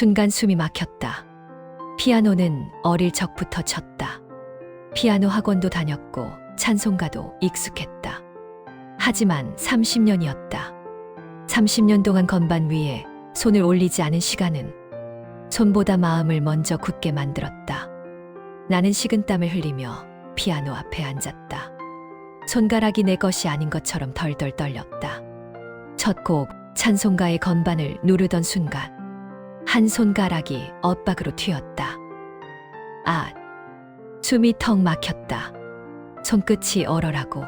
순간 숨이 막혔다. 피아노는 어릴 적부터 쳤다. 피아노 학원도 다녔고 찬송가도 익숙했다. 하지만 30년이었다. 30년 동안 건반 위에 손을 올리지 않은 시간은 손보다 마음을 먼저 굳게 만들었다. 나는 식은땀을 흘리며 피아노 앞에 앉았다. 손가락이 내 것이 아닌 것처럼 덜덜 떨렸다. 첫 곡 찬송가의 건반을 누르던 순간 한 손가락이 엇박으로 튀었다. 아, 숨이 턱 막혔다. 손끝이 얼얼하고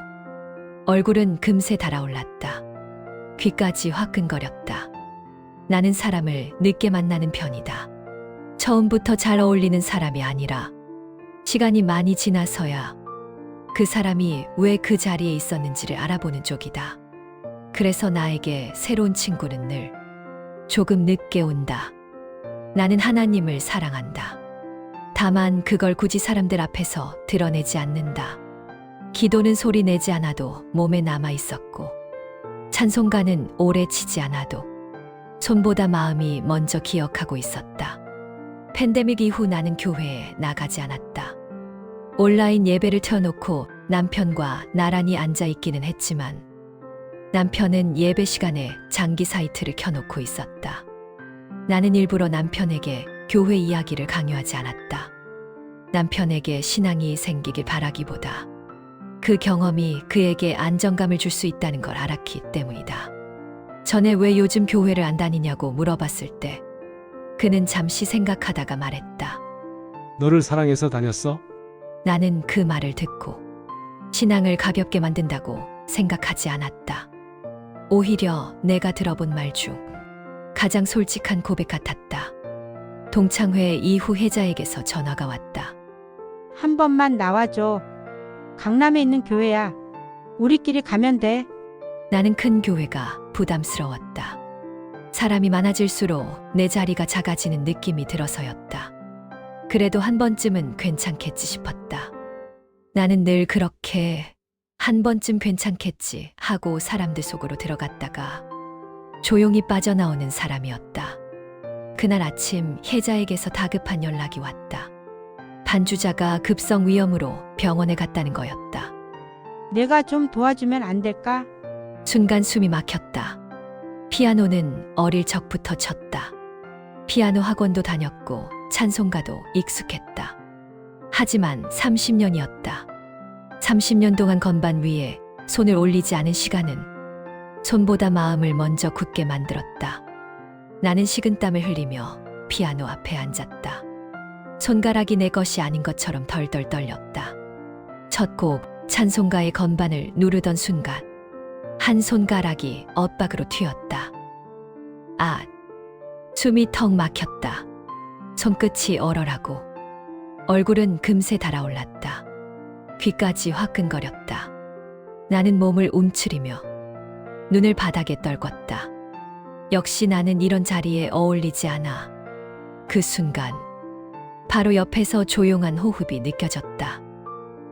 얼굴은 금세 달아올랐다. 귀까지 화끈거렸다. 나는 사람을 늦게 만나는 편이다. 처음부터 잘 어울리는 사람이 아니라 시간이 많이 지나서야 그 사람이 왜 그 자리에 있었는지를 알아보는 쪽이다. 그래서 나에게 새로운 친구는 늘 조금 늦게 온다. 나는 하나님을 사랑한다. 다만 그걸 굳이 사람들 앞에서 드러내지 않는다. 기도는 소리 내지 않아도 몸에 남아 있었고, 찬송가는 오래 치지 않아도 손보다 마음이 먼저 기억하고 있었다. 팬데믹 이후 나는 교회에 나가지 않았다. 온라인 예배를 켜놓고 남편과 나란히 앉아 있기는 했지만 남편은 예배 시간에 장기 사이트를 켜놓고 있었다. 나는 일부러 남편에게 교회 이야기를 강요하지 않았다. 남편에게 신앙이 생기길 바라기보다 그 경험이 그에게 안정감을 줄 수 있다는 걸 알았기 때문이다. 전에 왜 요즘 교회를 안 다니냐고 물어봤을 때 그는 잠시 생각하다가 말했다. 너를 사랑해서 다녔어? 나는 그 말을 듣고 신앙을 가볍게 만든다고 생각하지 않았다. 오히려 내가 들어본 말 중 가장 솔직한 고백 같았다. 동창회 이후 혜자에게서 전화가 왔다. 한 번만 나와줘. 강남에 있는 교회야. 우리끼리 가면 돼. 나는 큰 교회가 부담스러웠다. 사람이 많아질수록 내 자리가 작아지는 느낌이 들어서였다. 그래도 한 번쯤은 괜찮겠지 싶었다. 나는 늘 그렇게 한 번쯤 괜찮겠지 하고 사람들 속으로 들어갔다가 조용히 빠져나오는 사람이었다. 그날 아침 혜자에게서 다급한 연락이 왔다. 반주자가 급성 위염으로 병원에 갔다는 거였다. 내가 좀 도와주면 안 될까? 순간 숨이 막혔다. 피아노는 어릴 적부터 쳤다. 피아노 학원도 다녔고 찬송가도 익숙했다. 하지만 30년이었다. 30년 동안 건반 위에 손을 올리지 않은 시간은 손보다 마음을 먼저 굳게 만들었다. 나는 식은땀을 흘리며 피아노 앞에 앉았다. 손가락이 내 것이 아닌 것처럼 덜덜 떨렸다. 첫 곡 찬송가의 건반을 누르던 순간 한 손가락이 엇박으로 튀었다. 아, 숨이 턱 막혔다. 손끝이 얼얼하고 얼굴은 금세 달아올랐다. 귀까지 화끈거렸다. 나는 몸을 움츠리며 눈을 바닥에 떨궜다. 역시 나는 이런 자리에 어울리지 않아. 그 순간 바로 옆에서 조용한 호흡이 느껴졌다.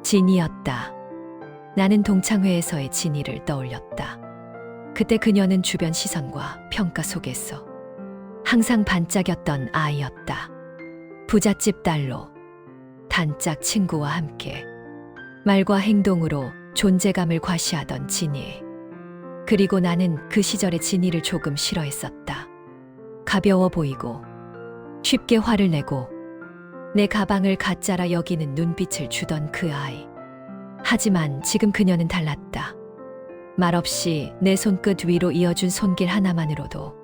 진이었다. 나는 동창회에서의 진이를 떠올렸다. 그때 그녀는 주변 시선과 평가 속에서 항상 반짝였던 아이였다. 부잣집 딸로 단짝 친구와 함께 말과 행동으로 존재감을 과시하던 진이. 그리고 나는 그 시절의 진이를 조금 싫어했었다. 가벼워 보이고 쉽게 화를 내고 내 가방을 가짜라 여기는 눈빛을 주던 그 아이. 하지만 지금 그녀는 달랐다. 말없이 내 손끝 위로 이어준 손길 하나만으로도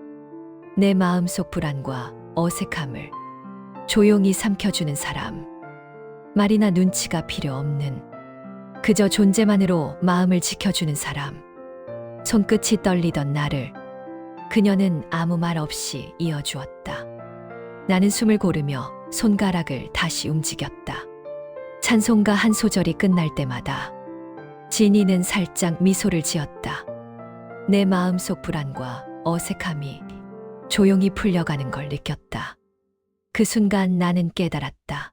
내 마음속 불안과 어색함을 조용히 삼켜주는 사람. 말이나 눈치가 필요 없는 그저 존재만으로 마음을 지켜주는 사람. 손끝이 떨리던 나를 그녀는 아무 말 없이 이어주었다. 나는 숨을 고르며 손가락을 다시 움직였다. 찬송가 한 소절이 끝날 때마다 진이는 살짝 미소를 지었다. 내 마음속 불안과 어색함이 조용히 풀려가는 걸 느꼈다. 그 순간 나는 깨달았다.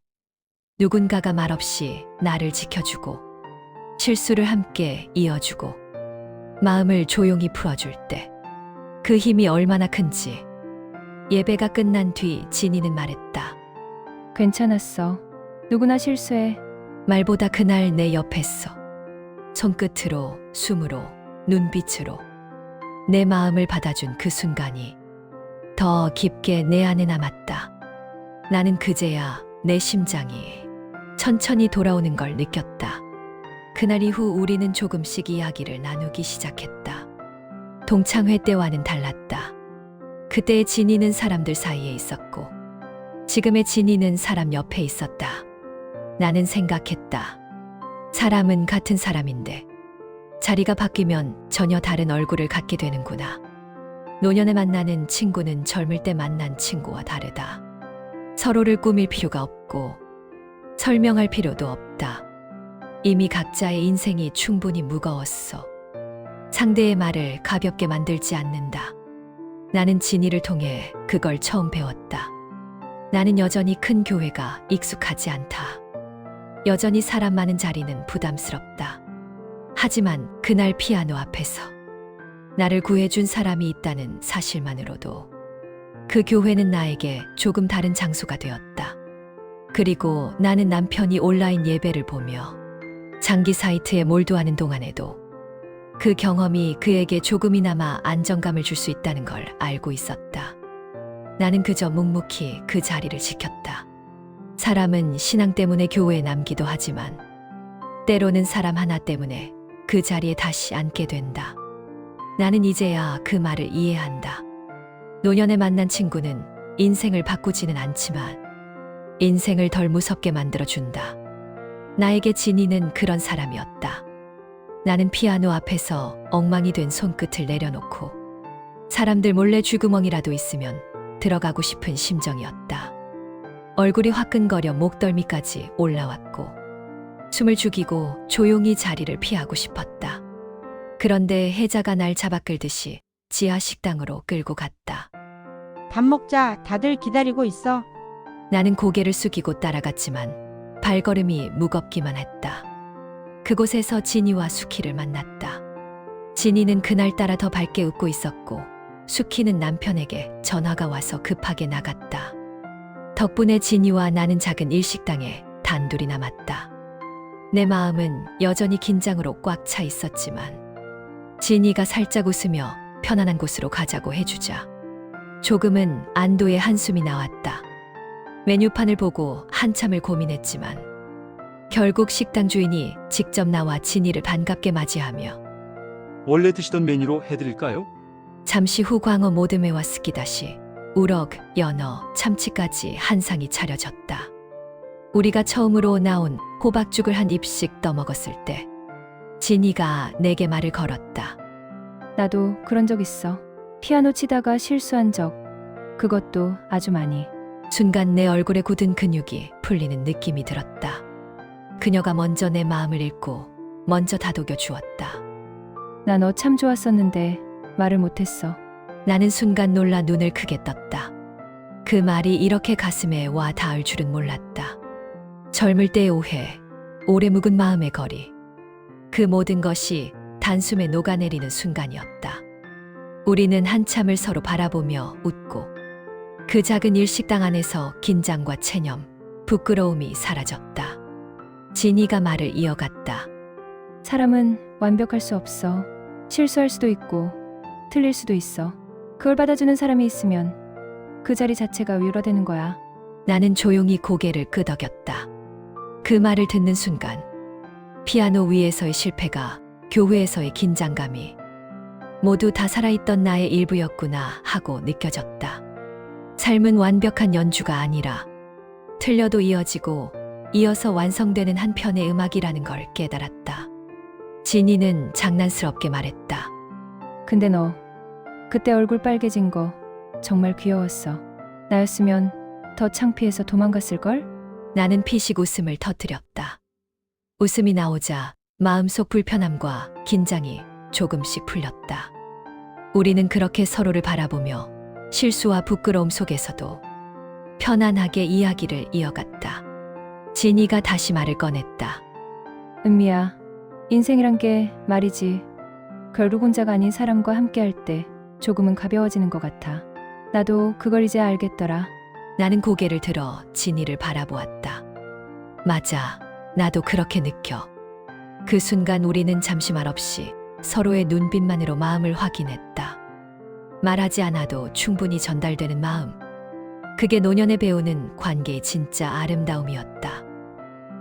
누군가가 말없이 나를 지켜주고 실수를 함께 이어주고 마음을 조용히 풀어줄 때 그 힘이 얼마나 큰지 예배가 끝난 뒤 진이는 말했다. 괜찮았어. 누구나 실수해. 말보다 그날 내 옆에서 손끝으로, 숨으로, 눈빛으로 내 마음을 받아준 그 순간이 더 깊게 내 안에 남았다. 나는 그제야 내 심장이 천천히 돌아오는 걸 느꼈다. 그날 이후 우리는 조금씩 이야기를 나누기 시작했다. 동창회 때와는 달랐다. 그때의 진이는 사람들 사이에 있었고, 지금의 진이는 사람 옆에 있었다. 나는 생각했다. 사람은 같은 사람인데 자리가 바뀌면 전혀 다른 얼굴을 갖게 되는구나. 노년에 만나는 친구는 젊을 때 만난 친구와 다르다. 서로를 꾸밀 필요가 없고 설명할 필요도 없다. 이미 각자의 인생이 충분히 무거웠어. 상대의 말을 가볍게 만들지 않는다. 나는 진이를 통해 그걸 처음 배웠다. 나는 여전히 큰 교회가 익숙하지 않다. 여전히 사람 많은 자리는 부담스럽다. 하지만 그날 피아노 앞에서 나를 구해준 사람이 있다는 사실만으로도 그 교회는 나에게 조금 다른 장소가 되었다. 그리고 나는 남편이 온라인 예배를 보며 장기 사이트에 몰두하는 동안에도 그 경험이 그에게 조금이나마 안정감을 줄 수 있다는 걸 알고 있었다. 나는 그저 묵묵히 그 자리를 지켰다. 사람은 신앙 때문에 교회에 남기도 하지만 때로는 사람 하나 때문에 그 자리에 다시 앉게 된다. 나는 이제야 그 말을 이해한다. 노년에 만난 친구는 인생을 바꾸지는 않지만 인생을 덜 무섭게 만들어준다. 나에게 진이는 그런 사람이었다. 나는 피아노 앞에서 엉망이 된 손끝을 내려놓고 사람들 몰래 쥐구멍이라도 있으면 들어가고 싶은 심정이었다. 얼굴이 화끈거려 목덜미까지 올라왔고 숨을 죽이고 조용히 자리를 피하고 싶었다. 그런데 혜자가 날 잡아 끌듯이 지하 식당으로 끌고 갔다. 밥 먹자. 다들 기다리고 있어. 나는 고개를 숙이고 따라갔지만 발걸음이 무겁기만 했다. 그곳에서 진이와 수키를 만났다. 진이는 그날따라 더 밝게 웃고 있었고 수키는 남편에게 전화가 와서 급하게 나갔다. 덕분에 진이와 나는 작은 일식당에 단둘이 남았다. 내 마음은 여전히 긴장으로 꽉 차 있었지만 진이가 살짝 웃으며 편안한 곳으로 가자고 해주자 조금은 안도의 한숨이 나왔다. 메뉴판을 보고 한참을 고민했지만 결국 식당 주인이 직접 나와 진이를 반갑게 맞이하며 원래 드시던 메뉴로 해드릴까요? 잠시 후 광어 모듬회와 스키다시, 우럭, 연어, 참치까지 한 상이 차려졌다. 우리가 처음으로 나온 호박죽을 한 입씩 떠먹었을 때 진이가 내게 말을 걸었다. 나도 그런 적 있어. 피아노 치다가 실수한 적. 그것도 아주 많이. 순간 내 얼굴에 굳은 근육이 풀리는 느낌이 들었다. 그녀가 먼저 내 마음을 읽고 먼저 다독여 주었다. 나 너 참 좋았었는데 말을 못했어. 나는 순간 놀라 눈을 크게 떴다. 그 말이 이렇게 가슴에 와 닿을 줄은 몰랐다. 젊을 때의 오해, 오래 묵은 마음의 거리. 그 모든 것이 단숨에 녹아내리는 순간이었다. 우리는 한참을 서로 바라보며 웃고 그 작은 일식당 안에서 긴장과 체념, 부끄러움이 사라졌다. 진이가 말을 이어갔다. 사람은 완벽할 수 없어. 실수할 수도 있고, 틀릴 수도 있어. 그걸 받아주는 사람이 있으면 그 자리 자체가 위로되는 거야. 나는 조용히 고개를 끄덕였다. 그 말을 듣는 순간 피아노 위에서의 실패가 교회에서의 긴장감이 모두 다 살아있던 나의 일부였구나 하고 느껴졌다. 삶은 완벽한 연주가 아니라 틀려도 이어지고 이어서 완성되는 한 편의 음악이라는 걸 깨달았다. 진이는 장난스럽게 말했다. 근데 너, 그때 얼굴 빨개진 거 정말 귀여웠어. 나였으면 더 창피해서 도망갔을 걸? 나는 피식 웃음을 터뜨렸다. 웃음이 나오자 마음속 불편함과 긴장이 조금씩 풀렸다. 우리는 그렇게 서로를 바라보며 실수와 부끄러움 속에서도 편안하게 이야기를 이어갔다. 진이가 다시 말을 꺼냈다. 은미야, 인생이란 게 말이지. 결국 혼자가 아닌 사람과 함께 할 때 조금은 가벼워지는 것 같아. 나도 그걸 이제 알겠더라. 나는 고개를 들어 진이를 바라보았다. 맞아. 나도 그렇게 느껴. 그 순간 우리는 잠시 말 없이 서로의 눈빛만으로 마음을 확인했다. 말하지 않아도 충분히 전달되는 마음. 그게 노년에 배우는 관계의 진짜 아름다움이었다.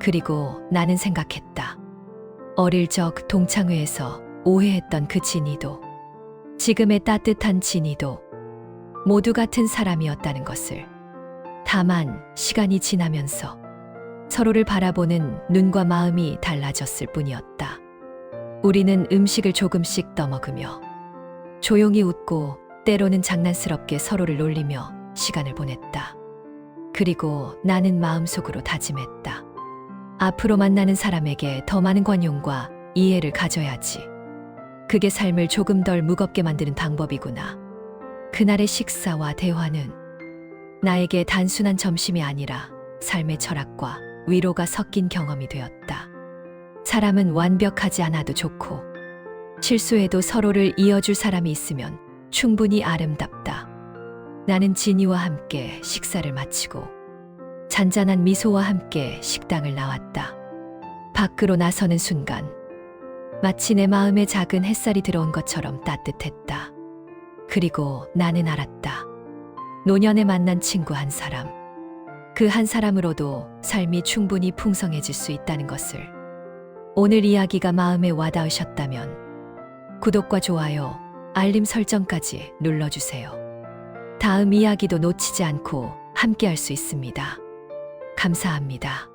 그리고 나는 생각했다. 어릴 적 동창회에서 오해했던 그 진이도 지금의 따뜻한 진이도 모두 같은 사람이었다는 것을. 다만 시간이 지나면서 서로를 바라보는 눈과 마음이 달라졌을 뿐이었다. 우리는 음식을 조금씩 떠먹으며 조용히 웃고 때로는 장난스럽게 서로를 놀리며 시간을 보냈다. 그리고 나는 마음속으로 다짐했다. 앞으로 만나는 사람에게 더 많은 관용과 이해를 가져야지. 그게 삶을 조금 덜 무겁게 만드는 방법이구나. 그날의 식사와 대화는 나에게 단순한 점심이 아니라 삶의 철학과 위로가 섞인 경험이 되었다. 사람은 완벽하지 않아도 좋고 실수해도 서로를 이어줄 사람이 있으면 충분히 아름답다. 나는 진이와 함께 식사를 마치고 잔잔한 미소와 함께 식당을 나왔다. 밖으로 나서는 순간 마치 내 마음에 작은 햇살이 들어온 것처럼 따뜻했다. 그리고 나는 알았다. 노년에 만난 친구 한 사람. 그 한 사람으로도 삶이 충분히 풍성해질 수 있다는 것을. 오늘 이야기가 마음에 와닿으셨다면 구독과 좋아요, 알림 설정까지 눌러주세요. 다음 이야기도 놓치지 않고 함께 할 수 있습니다. 감사합니다.